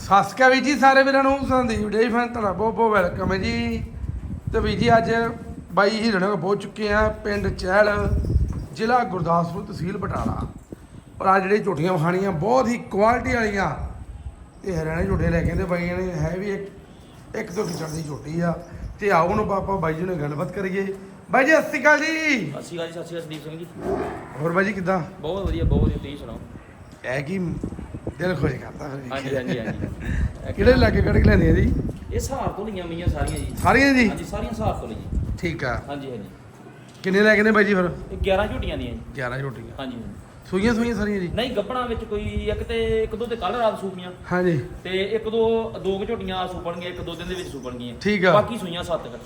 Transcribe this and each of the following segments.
ਸਤਿ ਸ਼੍ਰੀ ਅਕਾਲ ਵੀਰ ਜੀ ਸਾਰੇ ਵੀਰਾਂ ਨੂੰ ਸੰਦੀਪ ਡੇ ਫੈਨ ਤੁਹਾਡਾ ਬਹੁਤ ਬਹੁਤ ਵੈਲਕਮ ਹੈ ਜੀ। ਤੇ ਵੀਰ ਜੀ ਅੱਜ ਬਾਈ ਹੀਰਨ ਕੋਲ ਪਹੁੰਚ ਚੁੱਕੇ ਆ ਪਿੰਡ ਚਹਿਲ ਜ਼ਿਲ੍ਹਾ ਗੁਰਦਾਸਪੁਰ ਤਹਿਸੀਲ ਬਟਾਲਾ। ਪਰ ਆ ਜਿਹੜੇ ਝੋਟੀਆਂ ਵਖਾਣੀਆਂ ਬਹੁਤ ਹੀ ਕੁਆਲਿਟੀ ਵਾਲੀਆਂ। ਤੇ ਹਰਿਆਣੇ ਝੋਟੇ ਲੈ ਕੇ ਆਂਦੇ ਬਾਈਆਂ ਨੇ ਹੈ ਵੀ ਇੱਕ ਇੱਕ ਤੋਂ ਕਿਚੜ ਦੀ ਝੋਟੀ ਆ। ਤੇ ਆਓ ਹੁਣ ਆਪਾਂ ਬਾਈ ਜੀ ਨਾਲ ਗੱਲਬਾਤ ਕਰੀਏ। ਬਾਈ ਜੀ ਸਤਿ ਸ਼੍ਰੀ ਅਕਾਲ ਜੀ। ਸਤਿ ਸ਼੍ਰੀ ਅਕਾਲ ਜੀ ਸਤਿ ਸ਼੍ਰੀ ਅਕਾਲ ਸੰਦੀਪ ਸਿੰਘ ਜੀ। ਹੋਰ ਬਾਈ ਜੀ ਕਿੱਦਾਂ? ਬਹੁਤ ਵਧੀਆ ਬਹੁਤ ਵਧੀਆ ਤੁਸੀਂ ਸੁਣਾਓ? ਇਹ ਕੀ ਦਿਲ ਖੁਸ਼ ਕਰਦਾ ਫਿਰ ਹਾਂਜੀ ਹਾਂਜੀ ਹਾਂਜੀ। ਕਿਹੜੇ ਲਾਗੇ ਕੱਢ ਕੇ ਲੈਂਦੇ ਆ ਜੀ? ਇਹ ਸਹਾਰ ਤੋਂ ਲਈਆਂ ਮੀਆਂ ਸਾਰੀਆਂ ਜੀ। ਸਾਰੀਆਂ ਜੀ? ਹਾਂਜੀ ਸਾਰੀਆਂ ਸਹਾਰ ਤੋਂ ਲਈ ਜੀ ਠੀਕ ਆ। ਹਾਂਜੀ ਹਾਂਜੀ। ਕਿੰਨੇ ਲੈ ਕੇ ਨੇ ਬਾਈ ਜੀ ਫਿਰ? ਇਹ 11 ਝੋਟੀਆਂ ਦੀਆਂ ਜੀ। 11 ਝੋਟੀਆਂ। ਹਾਂਜੀ ਹਾਂਜੀ। ਸੂਈਆਂ ਸੂਈਆਂ ਸਾਰੀਆਂ ਜੀ? ਨਹੀਂ ਗੱਬਣਾ ਵਿੱਚ ਕੋਈ ਇੱਕ ਤੇ ਇੱਕ ਦੋ ਤੇ ਕੱਲ ਰਾਤ ਸੂਪੀਆਂ ਹਾਂਜੀ। ਤੇ ਇੱਕ ਦੋ ਦੋ ਝੋਟੀਆਂ ਸੂਪਣਗੀਆਂ ਇੱਕ ਦੋ ਦਿਨ ਦੇ ਵਿੱਚ ਸੂਪਣਗੀਆਂ ਠੀਕ ਆ। ਬਾਕੀ ਸੂਈਆਂ ਸੱਤ ਕੁ।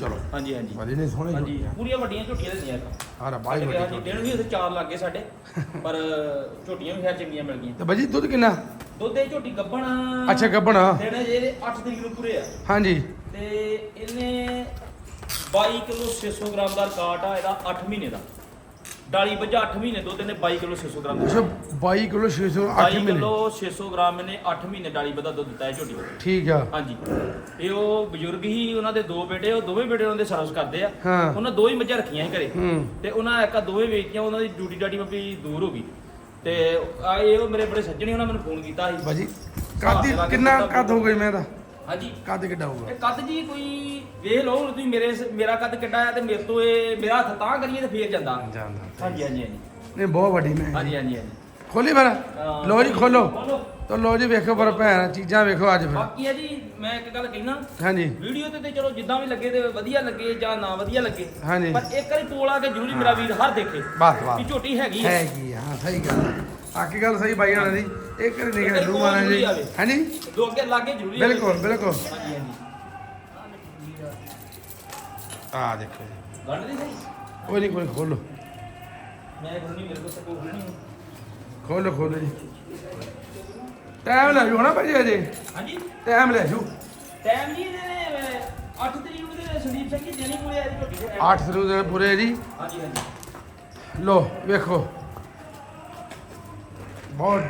ਚਲੋ। ਹਾਂਜੀ ਹਾਂਜੀ। ਵਧੀਆ ਨੇ ਸੋਹਣੇ ਹਾਂਜੀ। ਪੂਰੀਆਂ ਵੱਡੀਆਂ ਝੋਟੀਆਂ ਦਿੰਦੀਆਂ ਇੱਕ ਆਰਾ ਬਾਈ ਸਾਡੇ ਹਾਂਜੀ ਵੱਡੀ ਦਿਨ ਵੀ ਉੱਥੇ ਚਾਰ ਲੱਗੇ ਸਾਡੇ ਪਰ ਝੋਟੀਆਂ ਵੀ ਖੈਰ ਚੰਗੀਆਂ ਮਿਲ ਗਈਆਂ। ਤੇ ਬਾਈ ਜੀ ਦੁੱਧ ਕਿੰਨਾ? ਦੁੱਧ ਇਹ ਝੋਟੀ ਗੱਬਣ ਅੱਛਾ ਗੱਬਣਾ ਦਿਨ ਜਿਹੜੇ 8 ਤਰੀਕ ਨੂੰ ਪੂਰੇ ਆ। ਹਾਂਜੀ। ਤੇ ਇਹਨੇ 22 ਕਿਲੋ 600 ਗ੍ਰਾਮ ਦਾ ਕਾਟ ਆ ਇਹਦਾ 8 ਮਹੀਨੇ ਦਾ। ਡਾਲੀ ਵੱਜਾ 8 ਮਹੀਨੇ ਦੁੱਧ ਇਹਨੇ 22 ਕਿਲੋ 600 ਗ੍ਰਾਮ ਦਾ ਅੱਛਾ 22 ਕਿਲੋ 600 8 22 ਮਹੀਨੇ। ਕਿਲੋ 600 ਗ੍ਰਾਮ ਇਹਨੇ 8 ਮਹੀਨੇ ਡਾਲੀ ਵੱਧਾ ਦੁੱਧ ਦਿੱਤਾ ਹੈ ਝੋਟੀ ਨੂੰ। ਠੀਕ ਆ। ਹਾਂਜੀ। ਇਹ ਉਹ ਬਜ਼ੁਰਗ ਹੀ ਉਹਨਾਂ ਦੇ ਦੋ ਬੇਟੇ ਉਹ ਦੋਵੇਂ ਬੇਟੇ ਉਹਨਾਂ ਦੇ ਸਰਵਿਸ ਕਰਦੇ ਆ। ਹਾਂ। ਉਹਨਾਂ ਦੋ ਹੀ ਮੱਝਾਂ ਰੱਖੀਆਂ ਸੀ ਘਰੇ। ਹੂੰ। ਤੇ ਉਹਨਾਂ ਇੱਕ ਦੋਵੇਂ ਵੇਚੀਆਂ ਉਹਨਾਂ ਦੀ ਡਿਊਟੀ ਡਾਟੀ ਵੀ ਦੂਰ ਹੋ ਗਈ। ਤੇ ਆ ਇਹ ਉਹ ਮੇਰੇ ਬੜੇ ਸੱਜਣੇ ਉਹਨਾਂ ਮੈਨੂੰ ਫੋਨ ਕੀਤਾ ਸੀ। ਬਾਜੀ ਕੱਦ ਕਿੰਨਾ ਕੱਦ ਹੋ ਗਈ ਮੈਂ ਦਾ ਹਾਂਜੀ। ਕੱਦ ਕਿੱਡਾ ਹੋਊਗਾ? ਇਹ ਕੱਦ ਜੀ ਕੋਈ ਵੇਖ ਲਓ ਹੁਣ ਤੁਸੀਂ ਮੇਰੇ ਮੇਰਾ ਕੱਦ ਕਿੱਡਾ ਆ ਤੇ ਮੇਰੇ ਤੋਂ ਇਹ ਮੇਰਾ ਹੱਥ ਤਾਂ ਕਰੀਏ ਤੇ ਫੇਰ ਜਾਂਦਾ। ਜਾਂਦਾ। ਹਾਂਜੀ ਹਾਂਜੀ ਹਾਂਜੀ। ਨਹੀਂ ਬਹੁਤ ਵੱਡੀ ਮੈਂ। ਹਾਂਜੀ ਹਾਂਜੀ ਹਾਂਜੀ। ਖੋਲੀ ਫਿਰ। ਲੋ ਜੀ ਖੋਲੋ। ਖੋਲੋ। ਤਾਂ ਲੋ ਜੀ ਵੇਖੋ ਪਰ ਭੈਣ ਚੀਜ਼ਾਂ ਵੇਖੋ ਅੱਜ ਫਿਰ। ਬਾਕੀ ਹੈ ਜੀ ਮੈਂ ਇੱਕ ਗੱਲ ਕਹਿਣਾ। ਹਾਂਜੀ। ਵੀਡੀਓ ਤੇ ਤੇ ਚਲੋ ਜਿੱਦਾਂ ਵੀ ਲੱਗੇ ਤੇ ਵਧੀਆ ਲੱਗੇ ਜਾਂ ਨਾ ਵਧੀਆ ਲੱਗੇ। ਹਾਂਜੀ। ਪਰ ਇੱਕ ਵਾਰੀ ਤੋਲ ਆ ਕੇ ਜ਼ਰੂਰੀ ਮੇਰਾ ਵੀਰ ਹਰ ਦੇਖੇ ਬਸ ਵੀ ਬਸ ਝੋਟੀ ਹੈਗੀ ਹੈਗੀ ਆ, ਹਾਂ ਸਹੀ ਗੱਲ ਆ। ਆਕੀ ਗੱਲ ਸਹੀ ਬਾਈ ਹੋਣਾ ਦੀ? ਇਹ ਕਰ ਨਿਕਲ ਇੱਕ ਲੂ ਮਾਣਾ ਜੀ? ਜ਼ਰੂਰੀ। ਹਾਂਜੀ ਦੋ ਅੱਗੇ ਲਾਗੇ ਜ਼ਰੂਰੀ। ਬਿਲਕੁਲ ਬਿਲਕੁਲ। ਹਾਂਜੀ ਆ ਦੇਖੋ ਜੀ। ਗੰਢ ਦੀ ਸਹੀ। ਕੋਈ ਨਹੀਂ ਕੋਈ ਖੋਲੋ। ਮੈਂ ਕੋਈ ਨਹੀਂ ਮੇਰੇ ਕੋਲ ਸਕੋ ਨਹੀਂ। ਖੋਲੋ ਖੋਲੋ ਜੀ। ਟਾਈਮ ਲੈ ਜੂ ਹਨਾ ਭਾਜੀ ਅਜੇ ਹਾਂਜੀ? ਟਾਈਮ ਲੈ ਜੂ। ਟਾਈਮ ਜੀ ਇਹਦੇ 8 ਤਰੀਕ ਨੂੰ ਦੇ ਸੰਦੀਪ ਸਿੰਘ ਜੀ ਦੇਣੀ ਕੋਲੇ ਆ ਜੀ ਝੋਟੀ ਦੇ 8 ਸਰੂ ਦੇ ਪੂਰੇ ਜੀ। ਹਾਂਜੀ ਹਾਂਜੀ। ਲੋ ਵੇਖੋ। ਬਹੁਤ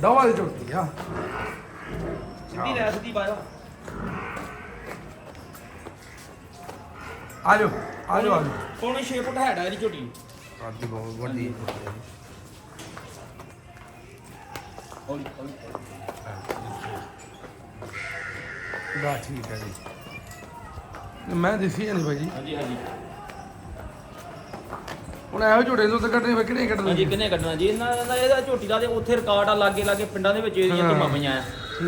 ਦਵਾ ਦੀ ਝੋਟੀ ਆ। ਸਿੱਧੀ ਰੈਸ ਦੀ ਬਾਇਆ ਆ ਜਾਓ ਆ ਜਾਓ ਆ ਜਾਓ। ਪੌਣੇ 6 ਫੁੱਟ ਹੈਡ ਆ ਇਹਦੀ ਝੋਟੀ। ਕਾਦੀ ਬਹੁਤ ਵੱਡੀ ਹੌਲੀ ਹੌਲੀ ਬਾ ਠੀਕ ਹੈ ਜੀ। ਮੈਂ ਦਿਸੀ ਨਹੀਂ ਭਾਜੀ ਹਾਂਜੀ ਹਾਂਜੀ। ਹੁਣ ਇਹੋ ਝੋਟੇ ਨੂੰ ਤਾਂ ਕੱਢਣੇ ਵੇ ਕਿਹੜੇ ਕੱਢਣੇ ਹਾਂਜੀ ਕਿੰਨੇ ਕੱਢਣਾ ਜੀ? ਇਹਨਾਂ ਦਾ ਇਹਦਾ ਝੋਟੀ ਦਾ ਤੇ ਉੱਥੇ ਰਿਕਾਰਡ ਆ ਲਾਗੇ ਲਾਗੇ ਪਿੰਡਾਂ ਦੇ ਵਿੱਚ ਇਹਦੀਆਂ ਹਾਂ। ਧੀਮਾਂ ਪਈਆਂ ਆ।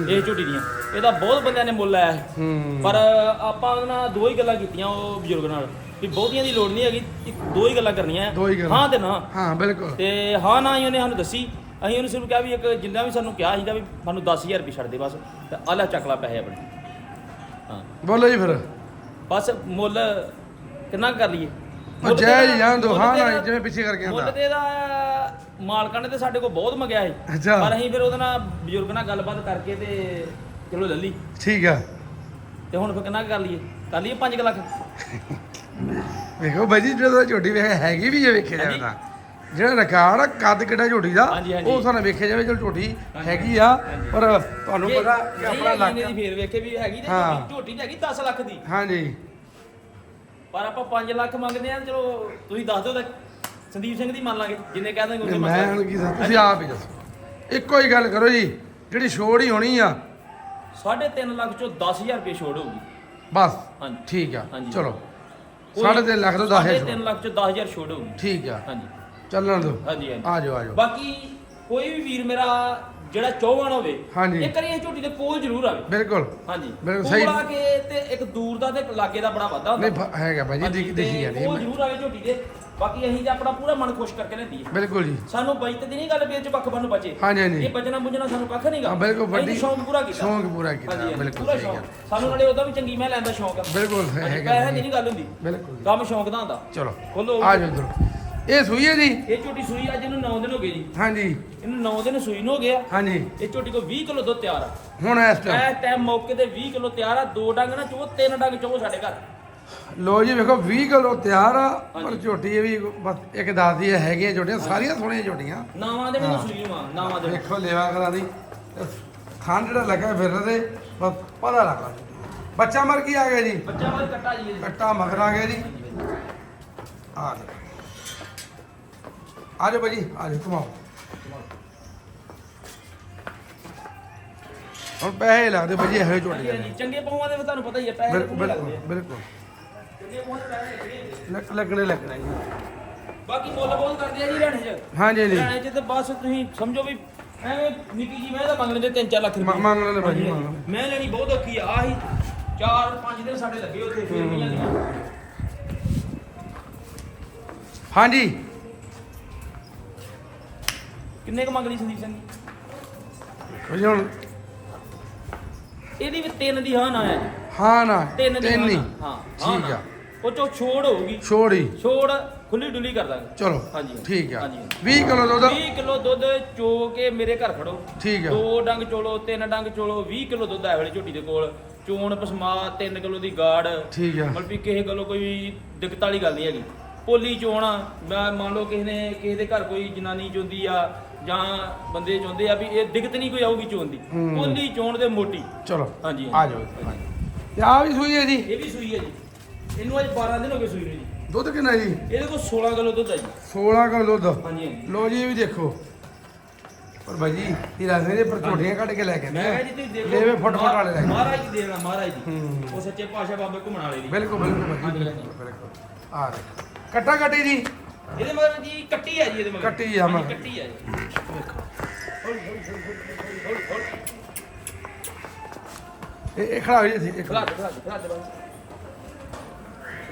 ਇਹ ਝੋਟੀ ਦੀਆਂ। ਇਹਦਾ ਬਹੁਤ ਬੰਦਿਆਂ ਨੇ ਮੁੱਲ। ਹੂੰ। ਪਰ ਆਪਾਂ ਉਹਨਾਂ ਨਾਲ ਦੋ ਹੀ ਗੱਲਾਂ ਕੀਤੀਆਂ ਉਹ ਬਜ਼ੁਰਗ ਨਾਲ। ਵੀ ਬਹੁਤੀਆਂ ਦੀ ਲੋੜ ਨਹੀਂ ਹੈਗੀ ਇੱਕ ਦੋ ਹੀ ਗੱਲਾਂ ਕਰਨੀਆਂ। ਦੋ ਹੀ ਗੱਲਾਂ। ਹਾਂ ਤੇ ਨਾ। ਹਾਂ ਬਿਲਕੁਲ। ਤੇ ਹਾਂ ਨਾ ਹੀ ਉਹਨੇ ਸਾਨੂੰ ਦੱਸੀ। ਅਸੀਂ ਉਹਨੂੰ ਸਿਰਫ ਕਿਹਾ ਵੀ ਇੱਕ ਜਿੰਨਾ ਵੀ ਸਾਨੂੰ ਕਿਹਾ ਸੀਗਾ ਵੀ ਸਾਨੂੰ 10000 ਰੁਪਏ ਛੱਡ ਦੇ ਬਸ। ਤੇ ਆਹ ਲੈ ਚੱਕ ਲਾ ਪੈਸੇ ਆਪਣੇ। ਹਾਂ। ਬੋਲੋ ਜੀ ਫਿਰ। ਬਸ ਮੁੱਲ ਕਿੰਨਾ ਕੁ ਕਰ ਲਈਏ? ਉਹ ਮੁੱਲ ਜੈ ਤੇ ਜੀ ਇਹਦਾ- ਜਾਣ ਦੋ ਮੁੱਲ ਹਾਂ ਤੇ ਨਾ ਇਹਦਾ- ਜਿਵੇਂ ਪਿੱਛੇ ਕਰਕੇ ਮੁੱਲ ਆਂਦਾ ਤੇ ਇਹਦਾ ਮਾਲਕਾਂ ਨੇ ਤੇ ਸਾਡੇ ਕੋਲ ਬਹੁਤ ਮੰਗਿਆ ਸੀ ਅੱਛਾ ਪਰ ਅਸੀਂ ਫਿਰ ਉਹਦੇ ਨਾਲ ਬਜ਼ੁਰਗ ਨਾਲ ਗੱਲਬਾਤ ਕਰਕੇ ਤੇ ਚਲੋ ਲੈ ਲਈ ਠੀਕ ਆ ਤੇ ਹੁਣ ਫਿਰ ਕਿੰਨਾ ਕੁ ਕਰ ਲਈਏ ਕਰ ਲਈਏ 5 ਲੱਖ ਵੇਖੋ ਬਾਈ ਜੀ ਜਦੋਂ ਝੋਟੀ ਵੇਖ ਹੈਗੀ ਵੀ ਜੇ ਵੇਖਿਆ ਜਾਵੇ। ਤਾਂ ਜਿਹੜਾ ਰਿਕਾਰਡ ਆ ਕੱਦ ਕਿੱਡਾ ਝੋਟੀ ਦਾ ਹਾਂਜੀ, ਹਾਂਜੀ। ਉਹ ਸਾਨੂੰ ਵੇਖਿਆ ਜਾਵੇ ਚਲ ਝੋਟੀ। ਹੈਗੀ ਆ। ਪਰ ਤੁਹਾਨੂੰ ਜੇ ਪਤਾ ਕਿ ਨਹੀਂ ਆਪਣਾ ਹੈਗੀ ਲੱਕ ਦੀ ਫੇਰ ਵੇਖੇ ਵੀ ਹੈਗੀ ਤੇ ਹਾਂ। ਝੋਟੀ ਤੇ ਹੈਗੀ 10 ਲੱਖ ਦੀ ਹਾਂਜੀ ਪਰ ਆਪਾਂ 5 ਲੱਖ ਮੰਗਦੇ ਆ ਚਲੋ ਤੁਸੀਂ ਦੱਸ ਦਿਓ ਤਾਂ ਸੰਦੀਪ ਸਿੰਘ ਦੀ ਮੰਨ ਲਾਂਗੇ ਜਿੰਨੇ ਕਹਿ ਦਾਂਗੇ ਤੇ ਉਹਨੇ ਮੈਂ ਮੰਨ ਹੁਣ ਲਾਂਗੇ ਕੀ ਦੱਸਾਂ ਤੁਸੀਂ ਆਪ ਹੀ ਦੱਸੋ। ਇੱਕੋ ਹੀ ਗੱਲ ਕਰੋ ਜੀ ਜਿਹੜੀ ਛੋੜ ਹੀ ਹੋਣੀ ਆ। ਸਾਢੇ ਤਿੰਨ ਲੱਖ ਚੋਂ 10000 ਰੁਪਏ ਛੋੜ ਹੋਊਗੀ। ਬਸ ਹਾਂਜੀ। ਠੀਕ ਆ ਹਾਂਜੀ। ਚਲੋ। ਕੋਈ- ਸਾਢੇ ਤਿੰਨ ਲੱਖ ਤੋਂ 10 ਸਾਢੇ ਹਜ਼ਾਰ ਤਿੰਨ ਲੱਖ ਚੋਂ 10000 ਛੋੜ ਹੋਊਗੀ। ਠੀਕ ਆ। ਹਾਂਜੀ। ਚੱਲਣ ਦਿਓ। ਹਾਂਜੀ ਹਾਂਜੀ। ਆ ਜਾਓ ਆ ਜਾਓ। ਬਾਕੀ ਕੋਈ ਵੀ ਵੀਰ ਮੇਰਾ ਜਿਹੜਾ ਚਾਹਵਾਨ ਹੋਵੇ ਹਾਂਜੀ। ਇੱਕ ਵਾਰੀ ਇਹ ਝੋਟੀ ਦੇ ਕੋਲ ਜ਼ਰੂਰ ਆਵੇ। ਬਿਲਕੁਲ। ਹਾਂਜੀ। ਬਿਲਕੁਲ ਕੋਲ ਸਹੀ। ਆ ਕੇ ਤੇ ਇੱਕ ਦੂਰ ਦਾ ਤੇ ਲਾਗੇ ਦਾ ਬੜਾ ਵਾਧਾ ਹੁੰਦਾ। ਨਹੀਂ ਫ- ਹੈਗਾ ਭਾਈ ਜੀ ਹਾਂਜੀ, ਦਿਖ ਤੇ ਦਿਖੀ ਜਾਂਦੀ ਕੋਲ ਹੈ। ਜ਼ਰੂਰ ਆਵੇ ਝੋਟੀ ਦੇ। ਬਾਕੀ ਅਸੀਂ ਤੇ ਆਪਣਾ ਪੂਰਾ ਮਨ ਖੁਸ਼ ਕਰਕੇ ਲੈਂਦੀ ਹੈ। ਬਿਲਕੁਲ ਜੀ। ਸਾਨੂੰ ਬਚਤ ਦੀ ਨਹੀਂ ਗੱਲ ਵੀ ਇਹ ਚ ਵੱਖ ਬੰਨ ਬਚੇ। ਹਾਂਜੀ ਹਾਂਜੀ। ਇਹ ਬਚਣਾ ਬੁਝਣਾ ਸਾਨੂੰ ਕੱਖ ਨਹੀਂਗਾ ਹਾਂ, ਬਿਲਕੁਲ ਵੱਡੀ- ਸ਼ੌਂਕ ਪੂਰਾ ਕੀਤਾ। ਸ਼ੌਂਕ ਪੂਰਾ ਕੀਤਾ, ਹਾਂਜੀ, ਹਾਂਜੀ, ਬਿਲਕੁਲ ਪੂਰਾ ਸਹੀ ਸ਼ੌਂਕ। ਗੱਲ। ਸਾਨੂੰ ਨਾਲੇ ਉਹਦਾ ਵੀ ਚੰਗੀ ਮੈਂ ਲੈਂਦਾ ਸ਼ੌਂਕ ਆ। ਬਿਲਕੁਲ ਹਾਂਜੀ, ਹੈਗਾ ਪੈਸੇ ਦੀ। ਨਹੀਂ ਗੱਲ ਹੁੰਦੀ। ਬਿਲਕੁਲ। ਕੰਮ ਸ਼ੌਂਕ ਦਾ ਹੁੰਦਾ। ਚਲੋ। ਖੋਲੋ। ਆ ਜਾਓ ਇੱਧਰ। ਇਹ ਸੂਈ ਹੈ ਜੀ? ਇਹ ਝੋਟੀ ਸੂਈ ਅੱਜ ਇਹਨੂੰ 9 ਦਿਨ ਹੋ ਗਏ ਜੀ। ਹਾਂਜੀ। ਇਹਨੂੰ 9 ਦਿਨ ਸੂਈ ਨੂੰ ਹੋ ਗਿਆ। ਹਾਂਜੀ। ਇਹ ਝੋਟੀ ਕੋ 20 ਕਿਲੋ ਦੁੱਧ ਤਿਆਰ ਆ। ਹੁਣ ਇਸ ਟਾਈਮ ਇਸ ਟਾਈਮ ਮੌਕੇ ਤੇ 20 ਕਿਲੋ ਤਿਆਰ ਆ। ਦੋ ਡੰਗ ਨਾ ਚੋ ਤਿੰਨ ਡੰਗ ਚੋ ਸਾਡੇ ਘਰ। ਲੋ ਜੀ ਵੇਖੋ 20 ਕਿਲੋ ਤਿਆਰ ਆ ਪਰ। ਝੋਟੀ ਵੀ ਬਸ ਇੱਕ ਦੱਸਦੀ ਹੈ ਹੈਗੀਆਂ ਝੋਟੀਆਂ ਸਾਰੀਆਂ ਸੋਹਣੀਆਂ ਝੋਟੀਆਂ ਨਾਵਾਂ ਦੇ ਮੈਨੂੰ ਸੂਈ ਮਾਂ ਨਾਵਾਂ ਦੇ ਵੇਖੋ ਲੇਵਾ ਕਰਾ ਦੀ। ਖਾਣ ਜਿਹੜਾ ਲੱਗਾ ਫਿਰ ਦੇ ਬਸ ਪਤਾ ਲੱਗਾ ਬੱਚਾ ਮਰ ਕੀ ਆ ਗਿਆ ਜੀ? ਬੱਚਾ ਵਾਲਾ ਕੱਟਾ ਜੀ। ਕੱਟਾ ਮਗਰ ਆ ਗਿਆ ਜੀ। ਆ ਜਾ ਆ ਜਾ ਭਾਜੀ ਆ ਜਾ ਘੁਮਾਓ। ਹੁਣ ਪੈਸੇ ਲੱਗਦੇ ਭਾਜੀ ਇਹੋ ਜਿਹੇ ਝੋਟੇ ਹਾਂਜੀ। ਚੰਗੇ ਪਹੁਆਂ ਦੇ ਤੁਹਾਨੂੰ ਪਤਾ ਹੀ ਹੈ ਪੈਸੇ ਬਿਲਕੁਲ ਬਿਲਕੁਲ। ਬਿਲਕੁਲ। ਦੇ ਲੱਗਣੇ ਲੱਗਣੇ ਜੀ। ਬਾਕੀ ਮੁੱਲ ਬਹੁਤ ਕਰਦੇ ਆ ਜੀ ਰਹਿਣੇ ਚ। ਹਾਂਜੀ ਜੀ ਰਹਿਣੇ ਚ ਤੇ ਬਸ ਤੁਸੀਂ ਸਮਝੋ ਵੀ ਐਵੇਂ ਨਿੱਕੀ ਜੀ ਮੈਂ ਤਾਂ ਮੰਗ ਲੈਂਦੇ 3-4 ਲੱਖ ਰੁਪਏ। ਮੰਗ ਲੈਂਦੇ ਭਾਜੀ, ਮੰਗ। ਮੈਂ ਲੈਣੀ ਬਹੁਤ ਔਖੀ ਆ ਆਹੀ 4-5 ਦਿਨ ਸਾਡੇ ਲੱਗੇ ਉੱਥੇ ਫਿਰ ਵੀ ਹਾਂਜੀ। ਕਿੰਨੇ ਕੁ ਮੰਗ ਲਈ ਸੰਦੀਪ ਸਿੰਘ? ਜੀ ਹੁਣ ਇਹਦੀ ਵੀ ਤਿੰਨ ਦੀ ਹਾਂ ਨਾ ਹੈ। ਹਾਂ ਨਾ ਤਿੰਨ ਦੀ ਤਿੰਨ ਹੀ। ਹਾਂ ਠੀਕ ਨਾ। ਆ। ਉਹ ਚੋਂ ਛੋੜ ਹੋਊਗੀ। ਛੋੜੀ ਛੋੜ ਖੁੱਲੀ ਡੁੱਲੀ ਕਰ ਦਾਂਗੇ। ਚਲੋ ਹਾਂਜੀ। ਠੀਕ ਆ। ਹਾਂਜੀ। 20 ਕਿਲੋ ਦੁੱਧ। 20 ਕਿਲੋ ਦੁੱਧ ਚੋ ਕੇ ਮੇਰੇ ਘਰ ਖੜੋ। ਠੀਕ ਆ। ਦੋ ਡੰਗ ਚੋਲੋ ਤਿੰਨ ਡੰਗ ਚੋਲੋ 20 ਕਿਲੋ ਦੁੱਧ ਆ ਵੇਲੇ ਝੋਟੀ ਦੇ ਕੋਲ। ਚੋਣ ਪਸਮਾ 3 ਕਿਲੋ ਦੀ ਗਾੜ। ਠੀਕ ਆ। ਮਤਲਬ ਵੀ ਕਿਸੇ ਗੱਲੋਂ ਕੋਈ ਦਿੱਕਤ ਵਾਲੀ ਗੱਲ ਨਹੀਂ ਹੈਗੀ। ਪੋਲੀ ਚੋਣ ਮੈਂ ਮੰਨ ਲਓ ਕਿਸੇ ਨੇ ਕਿਸੇ ਦੇ ਘਰ ਕੋਈ ਜਨਾਨੀ ਚੋਂਦੀ ਆ ਜਾਂ ਬੰਦੇ ਚੋਂਦੇ ਆ ਵੀ ਇਹ ਦਿੱਕਤ ਨਹੀਂ ਕੋਈ ਆਊਗੀ ਚੋਣ ਦੀ। ਪੋਲੀ ਚੋਣ ਦੇ ਮੋਟੀ ਚਲੋ ਹਾਂਜੀ ਆ ਜਾਓ ਤੇ ਆ ਵੀ ਸੂਈ ਹੈ ਜੀ? ਇਹ ਵੀ ਸੂਈ ਹੈ ਜੀ। ਇਹਨੂੰ ਅੱਜ 12 ਦਿਨ ਹੋ ਗਏ ਸੂਈ ਨੂੰ ਜੀ। ਦੁੱਧ ਕਿੰਨਾ ਜੀ? ਇਹਦੇ ਕੋਲ 16 ਕਿਲੋ ਦੁੱਧ ਹੈ ਜੀ। 16 ਕਿਲੋ ਦੁੱਧ। ਹਾਂਜੀ ਹਾਂਜੀ। ਲੋ ਜੀ ਇਹ ਵੀ ਦੇਖੋ। ਪਰ ਭਾਜੀ ਇਹ ਰਾਸੇ ਦੇ ਪਰ ਝੋਟੀਆਂ ਕੱਢ ਕੇ ਲੈ ਕੇ ਮੈਂ ਕਿਹਾ ਜੀ ਤੁਸੀਂ ਦੇਖੋ ਲੈਵੇ ਫੁੱਟ ਫੁੱਟ ਵਾਲੇ ਲੈ ਕੇ ਮਹਾਰਾਜ ਜੀ ਦੇਣਾ ਮਹਾਰਾਜ ਜੀ। ਹੂੰ। ਉਹ ਸੱਚੇ ਪਾਤਸ਼ਾਹ ਬਾਬੇ ਘੁੰਮਣ ਵਾਲੇ ਦੀ ਬਿਲਕੁਲ ਬਿਲਕੁਲ ਹਾਂਜੀ, ਬਿਲਕੁਲ ਬਿਲਕੁਲ। ਆ ਦੇਖੋ। ਕੱਟਾ ਕੱਟੀ ਜੀ। ਇਹਦੇ ਮਗਰ ਜੀ ਕੱਟੀ ਆ ਜੀ ਇਹਦੇ ਮਗਰ ਕੱਟੀ ਆ ਹਾਂਜੀ, ਮਗਰ। ਕੱਟੀ ਆ ਜੀ। ਇਹ ਇਹ ਖੜਾ ਹੋ ਜੀ ਇੱਕ ਖਿਲਾ ਦੇ ਖਿਲਾ ਦੇ ਖਿਲਾ ਦੇ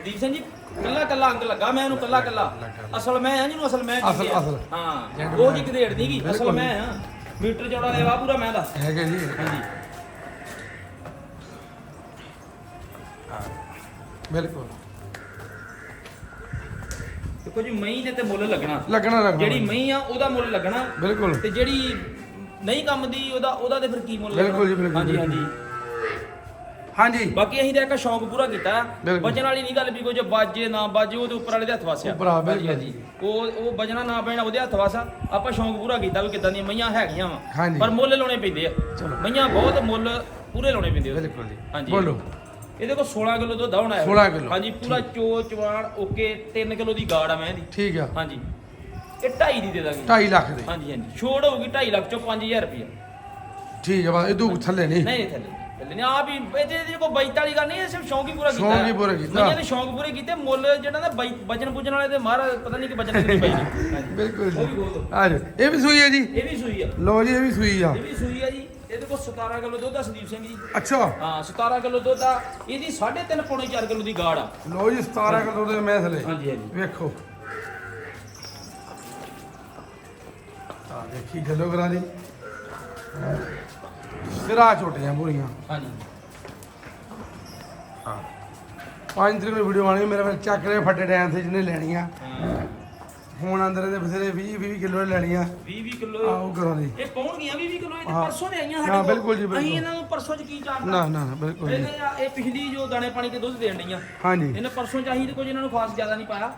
ਦੀਪ ਸਿੰਘ ਜੀ ਕੱਲਾ ਕੱਲਾ ਅੰਗ ਲੱਗਾ ਮੈਂ ਇਹਨੂੰ ਕੱਲਾ ਕੱਲਾ। ਅਸਲ ਮੈਂ ਆ ਜਿਹਨੂੰ ਅਸਲ ਮੈਂ ਅਸਲ- ਕਹਿੰਦੇ ਆ। ਅਸਲ। ਹਾਂ ਉਹ ਮੈਂ। ਜੀ ਘੜੇੜ ਨਹੀਂ ਗਈ ਅਸਲ। ਮੈਂ ਆ ਮੀਟਰ ਚੌੜਾ ਲੈਵਾ ਪੂਰਾ ਮੈਂ ਦਾ ਹੈਗੇ ਜੀ ਹਾਂਜੀ ਹਾਂ, ਬਿਲਕੁਲ ਦੇਖੋ ਜੀ ਮਈ ਦੇ ਤੇ ਮੁੱਲ ਲੱਗਣਾ। ਲੱਗਣਾ ਲੱਗਣਾ ਜਿਹੜੀ ਮਈ ਆ ਉਹਦਾ ਮੁੱਲ ਲੱਗਣਾ। ਬਿਲਕੁਲ। ਤੇ ਜਿਹੜੀ ਨਹੀਂ ਕੰਮ ਦੀ ਉਹਦਾ ਉਹਦਾ ਤੇ ਫਿਰ ਕੀ ਮੁੱਲ ਬਿਲਕੁਲ ਜੀ, ਲੱਗਣਾ? ਬਿਲਕੁਲ, ਹਾਂਜੀ ਹਾਂਜੀ। ਹਾਂਜੀ। ਬਾਕੀ ਅਸੀਂ ਤਾਂ ਇੱਕ ਸ਼ੌਂਕ ਪੂਰਾ ਕੀਤਾ। ਬਚਣ ਵਾਲੀ ਨਹੀਂ ਗੱਲ ਵੀ ਕੋਈ ਜੇ ਬਾਜੇ ਨਾ ਬਾਜੇ ਉਹਦੇ ਉੱਪਰ ਵਾਲੇ ਦੇ ਹੱਥ ਵਾਸਿਆ। ਉੱਪਰ ਆ, ਬਿਲਕੁਲ। ਹਾਂਜੀ, ਹਾਂਜੀ। ਉਹ ਉਹ ਬਜਣਾ ਨਾ ਪੈਣਾ ਉਹਦੇ ਹੱਥ ਵਾਸਾ। ਆਪਾਂ ਸ਼ੌਂਕ ਪੂਰਾ ਕੀਤਾ ਵੀ ਕਿਦਾਂ ਦੀਆਂ ਮਈਆਂ ਹੈਗੀਆਂ ਵਾ। ਪਰ ਮੁੱਲ ਲਾਉਣੇ ਪੈਂਦੇ ਆ। ਚਲੋ। ਮਈਆਂ ਬਹੁਤ ਮੁੱਲ ਪੂਰੇ ਲਾਉਣੇ ਪੈਂਦੇ ਆ। ਬਿਲਕੁਲ ਜੀ। ਹਾਂਜੀ। ਬੋਲੋ। ਇਹਦੇ ਕੋਲ 16 ਕਿਲੋ ਦੁੱਧ ਆਉਣਾ ਹੈ 16 ਕਿਲੋ। ਹਾਂਜੀ ਪੂਰਾ ਚੋ ਚਵਾਣ ਓਕੇ 3 ਕਿਲੋ ਦੀ ਗਾੜ ਆ ਮੈਂ ਇਹਦੀ। ਠੀਕ ਆ। ਹਾਂਜੀ। ਇਹ 2.5 ਦੀ ਦੇ ਦਾਂਗੇ। 2.5 ਲੱਖ ਦੇ। ਹਾਂਜੀ ਹਾਂਜੀ। ਛੋੜ ਹੋਊਗੀ 2.5 ਲੱਖ ਚੋਂ 5000 ਰੁਪਏ ਠੀਕ ਆ ਬਸ ਇਹ ਦੂ ਥੱਲੇ ਨਹੀਂ। ਨਹੀਂ ਥੱਲੇ ਥੱਲੇ ਨਹੀਂ। ਆ ਵੀ ਇਹਦੇ ਇਹਦੇ ਬਾਈਟ ਵਾਲੀ ਗੱਲ ਨਹੀਂ ਇਹ ਸਿਰਫ ਸ਼ੌਂਕ ਹੀ ਪੂਰਾ ਕੀਤਾ। ਸ਼ੌਂਕ ਹੀ ਪੂਰਾ ਕੀਤਾ। ਮਈਆਂ ਨੇ ਸ਼ੌਂਕ ਪੂਰੇ ਕੀਤੇ। ਮੁੱਲ ਜਿਹੜਾ ਨਾ ਵਜਨ ਪੁੱਜਣ ਵਾਲੇ ਤੇ ਮਹਾਰਾਜ ਪਤਾ ਨਹੀਂ ਕਿ ਵਜਨ ਕਿੰਨੀ ਪਾਈ ਜੀ ਬਿਲਕੁਲ ਜੀ। ਆ ਜਾਓ। ਇਹ ਵੀ ਸੂਈ ਹੈ ਜੀ? ਇਹ ਵੀ ਸੂਈ ਆ। ਲੋ ਜੀ ਇਹ ਵੀ ਸੂਈ ਆ। ਇਹ ਵੀ ਸੂਈ ਆ ਜੀ। ਇਹਦੇ ਕੋਲ 17 ਕਿਲੋ ਦੁੱਧ ਆ ਸੰਦੀਪ ਸਿੰਘ ਜੀ। ਅੱਛਾ। ਹਾਂ 17 ਕਿਲੋ ਦੁੱਧ ਆ। ਇਹਦੀ 3.5 ਪੌਣੇ 4 ਕਿਲੋ ਦੀ ਗਾੜ ਆ। ਲੋ ਜੀ 17 ਕਿਲੋ ਦੇ ਮੈਂ ਥਲੇ ਹਾਂਜੀ ਹਾਂਜੀ। ਵੇਖੋ। ਆ ਦੇਖੀ ਗੱਲੋ ਕਰਾ ਦੀ ਸਿਰਾ ਛੋਟੀਆਂ ਪੂਰੀਆਂ। ਹਾਂਜੀ। ਹਾਂ। ਪੰਜ ਤਰੀਕ ਨੂੰ ਵੀਡੀਓ ਆਣੀ ਮੇਰੇ ਫਿਰ ਚੱਕ ਰਹੇ ਫੱਟੇ ਟਾਈਮ ਤੇ ਜਿਹਨੇ ਲੈਣੀਆਂ। ਹਾਂ। ਹੁਣ ਅੰਦਰ ਦੇ ਬਥੇਰੇ 20 20 ਕਿਲੋ ਲੈਣੀਆਂ 20 20 ਕਿਲੋ ਆਓ ਕਰਾਂ ਦੀ ਇਹ ਪਹੁੰਚ ਗਈਆਂ 20 ਕਿਲੋ ਇਹ ਤੇ ਹਾਂ। ਪਰਸੋਂ ਦੇ ਆਈਆਂ ਹਾਂ, ਸਾਡੇ ਕੋਲ। ਬਿਲਕੁਲ ਜੀ, ਬਿਲਕੁਲ। ਅਸੀਂ ਇਹਨਾਂ ਨੂੰ ਪਰਸੋਂ ਚ ਕੀ ਚਾੜਨਾ ਨਾ ਨਾ ਨਾ, ਬਿਲਕੁਲ ਇਹ ਪਿਛਲੀ ਜੋ ਦਾਣੇ ਪਾਣੀ ਤੇ ਦੁੱਧ ਦੇਣ ਡਈਆਂ। ਹਾਂਜੀ। ਇਹਨੇ ਪਰਸੋਂ ਚਾਹੀ ਤੇ ਕੁਝ ਇਹਨਾਂ ਨੂੰ ਖਾਸ ਜ਼ਿਆਦਾ ਨਹੀਂ ਪਾਇਆ।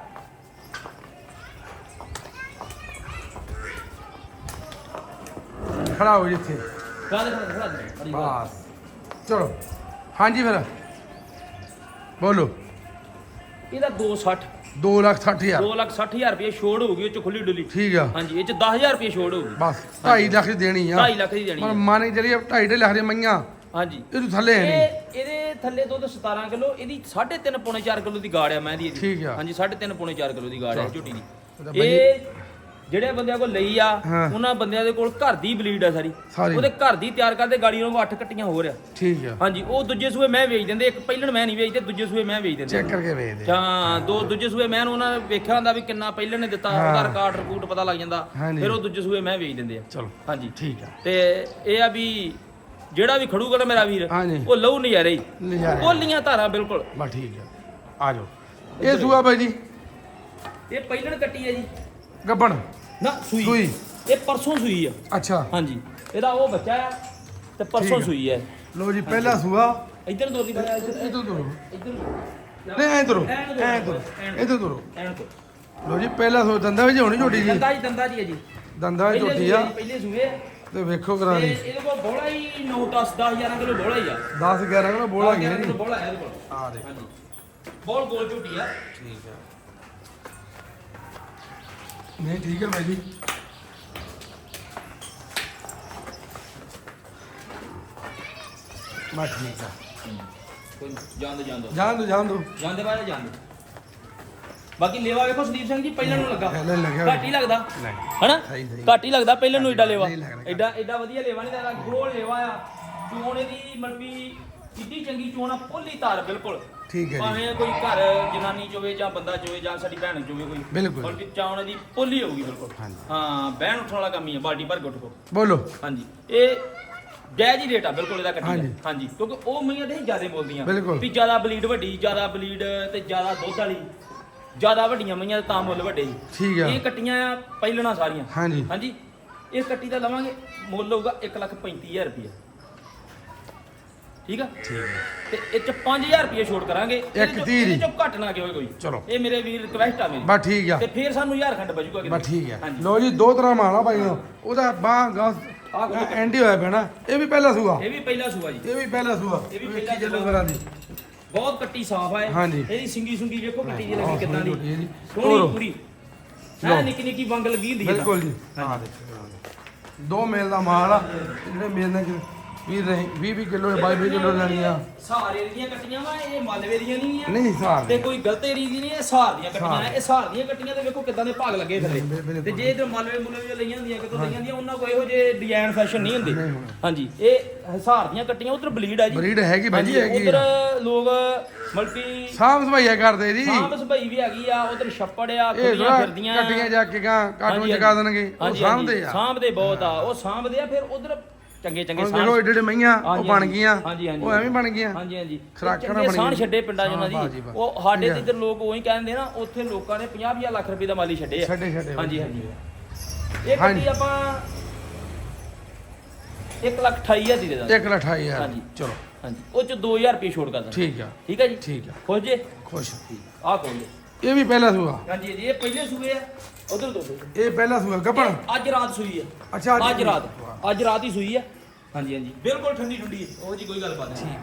ਖੜਾ ਹੋ ਜਿੱਥੇ। ਬਸ। ਚਲੋ। ਹਾਂਜੀ ਫਿਰ। ਬੋਲੋ। ਇਹਦਾ 260 2 ਲੱਖ 60 ਹਜ਼ਾਰ। 2 ਲੱਖ 60 ਹਜ਼ਾਰ ਰੁਪਏ ਛੋੜ ਹੋਊਗੀ ਉਹ ਚ ਖੁੱਲੀ ਡੁੱਲੀ। ਠੀਕ ਆ। ਹਾਂਜੀ ਇਹ ਚ 10000 ਰੁਪਏ ਛੋੜ ਹੋਊਗੀ ਬਸ 2.5 ਲੱਖ ਦੀ ਦੇਣੀ ਆ। 2.5 ਲੱਖ ਦੀ ਦੇਣੀ ਪਰ। ਮਾਨੇ ਜਿਹੜੀ 2.5 ਲੱਖ ਦੀ ਮਈਆਂ ਹਾਂਜੀ। ਇਹ ਤੋਂ ਥੱਲੇ ਹੈ ਨਹੀਂ। ਇਹਦੇ ਥੱਲੇ ਦੁੱਧ 17 ਕਿਲੋ ਇਹਦੀ 3.5 ਪੌਣੇ 4 ਕਿਲੋ ਦੀ ਗਾੜ ਆ ਮੈਂ ਦੀ ਇਹਦੀ। ਠੀਕ ਆ। ਹਾਂਜੀ 3.5 ਪੌਣੇ 4 ਕਿਲੋ ਦੀ ਗਾੜ ਹੈ ਝੋਟੀ ਦੀ। ਇਹ ਜਿਹੜੇ ਬੰਦਿਆਂ ਕੋਲ ਲਈ ਆ ਹਾਂ। ਉਹਨਾਂ ਬੰਦਿਆਂ ਦੇ ਕੋਲ ਘਰ ਦੀ ਬਲੀਡ ਆ ਸਾਰੀ। ਉਹਦੇ ਘਰ ਦੀ ਤਿਆਰ ਕਰਦੇ ਗਾੜੀ ਨੂੰ 8 ਕੱਟੀਆਂ ਹੋ ਰਿਆ ਠੀਕ ਆ। ਹਾਂਜੀ ਉਹ ਦੂਜੇ ਸੂਏ ਮੈਂ ਵੇਚ ਦਿੰਦੇ ਇੱਕ ਪਹਿਲਣ ਮੈਂ ਨਹੀਂ ਵੇਚਦੇ ਦੂਜੇ ਸੂਏ ਮੈਂ ਵੇਚ ਦਿੰਦੇ। ਚੈੱਕ ਕਰਕੇ ਵੇਖ ਦੇ ਜਾਂ ਦੋ ਦੂਜੇ ਸੂਏ ਮੈਂ ਉਹਨਾਂ ਨੇ ਵੇਖਿਆ ਹੁੰਦਾ ਵੀ ਕਿੰਨਾ ਪਹਿਲਣ ਨੇ ਦਿੱਤਾ ਹਾਂ। ਉਹਦਾ ਰਿਕਾਰਡ ਰਿਪੋਰਟ ਪਤਾ ਲੱਗ ਜਾਂਦਾ। ਫਿਰ ਉਹ ਦੂਜੇ ਸੂਏ ਮੈਂ ਵੇਚ ਦਿੰਦੇ ਆ। ਚਲੋ ਹਾਂਜੀ। ਠੀਕ ਆ। ਤੇ ਇਹ ਆ ਵੀ ਜਿਹੜਾ ਵੀ ਖੜੂਗਾ ਨਾ ਮੇਰਾ ਵੀਰ। ਉਹ ਲਹੂ ਨਹੀਂ ਆ ਰਹੀ। ਬੋਲੀਆਂ ਧਾਰਾਂ ਬਿਲਕੁਲ। ਬਸ ਠੀਕ ਆ। ਆ ਜਾਓ। ਇਹ ਸੂਆ ਬਾਈ ਜੀ? ਇਹ ਪਹਿਲਣ ਕੱਟੀ ਹੈ ਜੀ। ਗੱਬਣ। ਨਾ ਸੂਈ। ਸੂਈ। ਇਹ ਪਰਸੋਂ ਸੂਈ ਆ। ਅੱਛਾ। ਹਾਂਜੀ। ਇਹਦਾ ਉਹ ਬੱਚਾ ਆ ਤੇ ਪਰਸੋਂ ਠੀਕ ਆ। ਸੂਈ ਹੈ ਲੋ ਜੀ ਪਹਿਲਾ ਸੂਆ। ਇੱਧਰ ਦੋ ਦੀ ਭਾਇਆ ਇੱਧਰ। ਇਧਰ ਤੁਰੋ। ਇੱਧਰ ਨਹੀਂ ਐ ਤੁਰੋ। ਐਂ ਤੁਰੋ, ਇਧਰ ਤੁਰੋ। ਐਨ ਲੋ ਜੀ ਪਹਿਲਾ ਸੂਆ। ਦੰਦਾ ਵਿੱਚ ਹੋਣੀ ਝੋਟੀ ਜੀ ਦੰਦਾ ਜੀ ਦੰਦਾ ਜੀ ਹੈ ਜੀ। ਦੰਦਾ ਵਿੱਚ ਝੋਟੀ ਆ। ਪਹਿਲੇ ਸੂਏ ਤੇ ਵੇਖੋ ਤੇ ਕਰਾਣੀ ਇਹਦੇ ਕੋਲ ਬੋਲਾ ਹੀ 9 10 10 11 ਕਿਲੋ ਬੋਲਾ ਹੀ ਆ। 10 11 ਕਿਲੋ ਬੋਲਾ ਗਿਆ ਜੀ। ਬੋਲਾ ਹੈ ਇਹਦੇ ਕੋਲ। ਆ ਦੇ ਹਾਂਜੀ। ਬੋਲ ਗੋਲ ਝੂਟੀ ਆ। ਠੀਕ ਹੈ ਨਹੀਂ ਠੀਕ ਹੈ ਬਾਈ ਜੀ। ਬਸ ਠੀਕ ਆ ਕੋਈ ਜਾਂਦੇ ਜਾਂਦੇ ਜਾਣ ਦੋ। ਜਾਣ ਦੋ ਜਾਂਦੇ ਬਾਰੇ ਜਾਂਦੇ ਬਾਕੀ ਲੇਵਾ ਵੇਖੋ ਸੰਦੀਪ ਸਿੰਘ ਜੀ ਪਹਿਲਾਂ ਨੂੰ ਲੱਗਾ। ਪਹਿਲਾਂ ਲੱਗਿਆ। ਘੱਟ ਹੀ ਲੱਗਦਾ। ਨਹੀਂ। ਹਨਾ? ਸਹੀ, ਸਹੀ। ਘੱਟ ਹੀ ਲੱਗਦਾ ਪਹਿਲਾਂ ਨੂੰ ਏਡਾ ਲੇਵਾ। ਲੱਗਦਾ। ਏਡਾ ਏਡਾ ਵਧੀਆ ਲੇਵਾ ਨਹੀਂ ਦਾ ਗੋਲ ਲੇਵਾ ਆ। ਚੋਣ ਇਹਦੀ ਮਲਬੀ ਕਿੱਡੀ ਚੰਗੀ ਚੋਣ ਆ ਪੋਲੀ ਤਾਰ ਬਿਲਕੁਲ। ਠੀਕ ਹੈ ਜੀ। ਭਾਵੇਂ ਕੋਈ ਘਰ ਜਨਾਨੀ ਚੋਵੇ ਜਾਂ ਬੰਦਾ ਚੋਵੇ ਜਾਂ ਸਾਡੀ ਭੈਣ ਚੋਵੇ ਕੋਈ। ਬਿਲਕੁਲ। ਮਲਬੀ ਚਾਉਣ ਦੀ ਪੋਲੀ ਹੋਊਗੀ ਬਿਲਕੁਲ। ਹਾਂਜੀ। ਹਾਂ ਬਹਿਣ ਉੱਠਣ ਵਾਲਾ ਕੰਮ ਹੀ ਆ ਬਾਲਟੀ ਭਰ ਕੇ ਉੱਠ ਕੋ ਬੋਲੋ। ਹਾਂਜੀ। ਇਹ ਹੀ ਰੇਟ ਆ ਬਿਲਕੁਲ ਇਹਦਾ ਕੱਟੀ ਹਾਂਜੀ। ਕਿਉਂਕਿ ਉਹ ਮਈਆਂ ਦੇ ਜ਼ਿਆਦਾ ਬੋਲਦੀਆਂ। ਬਿਲਕੁਲ। ਵੀ ਜ਼ਿਆਦਾ ਬਲੀਡ ਵੱਡੀ ਜ਼ਿਆਦਾ ਬਲੀਡ ਤੇ ਜ਼ਿਆਦਾ ਦੁੱਧ ਵਾਲੀ ਜ਼ਿਆਦਾ ਵੱਡੀਆਂ ਮਈਆਂ ਦੇ ਤਾਂ ਮੁੱਲ ਵੱਡੇ ਜੀ। ਠੀਕ ਆ। ਇਹ ਕੱਟੀਆਂ ਆ ਪਹਿਲਣਾ ਸਾਰੀਆਂ। ਹਾਂਜੀ। ਹਾਂਜੀ। ਇਸ ਕੱਟੀ ਦਾ ਲਵਾਂਗੇ ਮੁੱਲ ਹੋਊਗਾ 135000 ਰੁਪਏ ਠੀਕ ਆ? ਠੀਕ ਹੈ ਤੇ ਇਹ ਚ 5000 ਰੁਪਏ ਛੋਟ ਕਰਾਂਗੇ। ਇੱਕ ਚੋਂ- ਤੀਹ ਇਹਦੇ ਦੀ। ਨਾ ਕਿਉਂ ਕੋਈ? ਚਲੋ। ਇਹ ਮੇਰੇ ਵੀਰ ਰਿਕਵੈਸਟ ਆ ਮੇਰੀ। ਬਸ ਠੀਕ ਆ। ਤੇ ਫੇਰ ਸਾਨੂੰ 1000 ਖੰਡ ਬਚੂਗਾ ਕਿਤੇ। ਠੀਕ ਹੈ ਲੋ ਜੀ ਦੋ ਤਰ੍ਹਾਂ ਮਾਲਾ ਭਾਈ ਨੂੰ ਉਹਦਾ ਬਾਹ ਗਾਸ ਐਂਡੀ ਹੋਇਆ ਪੈਣਾ ਇਹ ਵੀ ਪਹਿਲਾ ਸੂਆ। ਇਹ ਵੀ ਪਹਿਲਾ ਸੂਆ ਜੀ। ਇਹ ਵੀ ਪਹਿਲਾ ਸੂਆ। ਇਹ ਵੀ ਪਹਿਲਾ ਸੂਆ। ਜਲਵਰਾਂ ਦੀ ਬਹੁਤ ਕੱਟੀ ਸਾਫ਼ ਆ ਹਾਂਜੀ। ਇਹਦੀ ਸਿੰਗੀ ਸੁੰਗੀ ਵੇਖੋ ਕੱਟੀ ਜੀ ਲੱਗੀ ਕਿੱਦਾਂ ਦੀ। ਸੋਹਣੀ ਪੂਰੀ। ਲਓ। ਨਿੱਕੀ ਨਿੱਕੀ ਵੰਗ ਲੱਗੀ ਹੁੰਦੀ ਬਿਲਕੁਲ ਜੀ। ਹਾਂ ਦੇਖੋ। ਦੋ ਮੇਲ ਦਾ ਮਾਲ ਆ। ਜਿਹੜੇ ਮੇਲ ਨੇ 20 20 20 ਕਿਲੋ 22 ਕਿਲੋ ਲੈਣੀਆਂ ਸਹਾਰੇ ਦੀਆਂ ਕੱਟੀਆਂ ਵਾ ਇਹ ਮਾਲਵੇ ਦੀਆਂ ਨਹੀਂ ਆ ਨਹੀਂ ਸਹਾਰ ਤੇ ਕੋਈ ਗਲਤ ਏਰੀ ਦੀ ਨਹੀਂ ਇਹ ਸਹਾਰ ਦੀਆਂ ਕੱਟੀਆਂ ਇਹ ਸਹਾਰ ਦੀਆਂ ਕੱਟੀਆਂ ਤੇ ਵੇਖੋ ਕਿਦਾਂ ਦੇ ਭਾਗ ਲੱਗੇ ਥੱਲੇ। ਤੇ ਜੇ ਇਧਰ ਮਾਲਵੇ ਮੁਲਵੇ ਜੋ ਲਈਆਂ ਹੁੰਦੀਆਂ ਕਿਤੋਂ ਲਈਆਂ ਹੁੰਦੀਆਂ ਉਹਨਾਂ ਕੋਲ ਇਹੋ ਜੇ ਡਿਜ਼ਾਈਨ ਫੈਸ਼ਨ ਨਹੀਂ ਹੁੰਦੇ। ਹਾਂਜੀ ਇਹ ਸਹਾਰ ਦੀਆਂ ਕੱਟੀਆਂ ਉਧਰ ਬਲੀਡ ਆ ਜੀ। ਬਲੀਡ ਹੈਗੀ ਭਾਜੀ ਹੈਗੀ ਉਧਰ ਲੋਕ ਮਲਕੀ ਸਾਂਭ ਸੁਭਾਈਆ ਕਰਦੇ ਜੀ ਸਾਂਭ ਸੁਭਾਈ ਵੀ ਹੈਗੀ ਆ ਉਧਰ ਛੱਪੜ ਆ ਕੁੜੀਆਂ ਫਿਰਦੀਆਂ ਕੱਟੀਆਂ ਜਾ ਕੇ ਗਾਂ ਕਾਟੂ ਜਗਾ ਦੇਣਗੇ। ਉਹ ਸਾਂਭਦੇ ਆ। ਸਾਂਭਦੇ ਬਹੁਤ ਆ ਉਹ ਸਾਂਭਦੇ ਆ ਫਿਰ ਉਧਰ ਚੰਗੇ ਚੰਗੇ ਹੁਣ ਦੇਖੋ ਏਡੇ ਏਡੇ ਮਈਆਂ ਉਹ ਹਾਂਜੀ, ਬਣ ਹਾਂਜੀ। ਗਈਆਂ। ਹਾਂਜੀ, ਹਾਂਜੀ। ਉਹ ਐਵੇਂ ਬਣ ਗਈਆਂ। ਹਾਂਜੀ ਹਾਂਜੀ। ਖੁਰਾਕਾਂ ਚੰਗੇ ਬਣ ਸਾਂਝ ਗਈਆਂ। ਛੱਡੇ ਪਿੰਡਾਂ 'ਚ ਉਹਨਾਂ ਦੀ। ਉਹ ਸਾਡੇ ਤੇ। ਇੱਧਰ ਲੋਕ ਉਹੀ ਕਹਿੰਦੇ ਨਾ ਉੱਥੇ ਲੋਕਾਂ ਨੇ 50 50 ਲੱਖ ਰੁਪਏ ਦਾ ਮਾਲੀ ਛੱਡੇ ਆ। ਛੱਡੇ ਛੱਡੇ ਹਾਂਜੀ ਹਾਂਜੀ। ਇਹ ਹਾਂਜੀ। ਕੱਟੀ ਆਪਾਂ 1 ਲੱਖ 28000 ਦੀ ਦੇ ਦਾਂਗੇ। 1 ਲੱਖ 28000 ਹਾਂਜੀ। ਚਲੋ। ਹਾਂਜੀ। ਉਹ ਚ 2000 ਰੁਪਏ ਛੋੜ ਕਰ ਦਾਂਗੇ। ਠੀਕ ਆ। ਠੀਕ ਹੈ ਜੀ? ਠੀਕ ਆ। ਖੁਸ਼ ਜੇ? ਖੁਸ਼। ਆਹ ਖੋਲ। ਇਹ ਵੀ ਪਹਿਲਾ ਸੂਆ। ਹਾਂਜੀ ਹਾਂਜੀ, ਇਹ ਪਹਿਲੇ ਸੂਏ ਆ। ਉਧਰ ਦੋ ਇਹ ਪਹਿਲਾ ਸੂਆ ਗੱਪਣ। ਇਹ ਅੱਜ ਰਾਤ ਸੂਈ ਆ। ਅੱਛਾ, ਅੱਜ ਅੱਜ ਰਾਤ ਵਾਹ। ਅੱਜ ਰਾਤ ਹੀ ਸੂਈ ਆ। ਹਾਂਜੀ ਹਾਂਜੀ। ਬਿਲਕੁਲ ਠੰਡੀ ਠੰਡੀ ਹੈ ਉਹ ਜੀ ਕੋਈ ਗੱਲ ਬਾਤ ਨਹੀਂ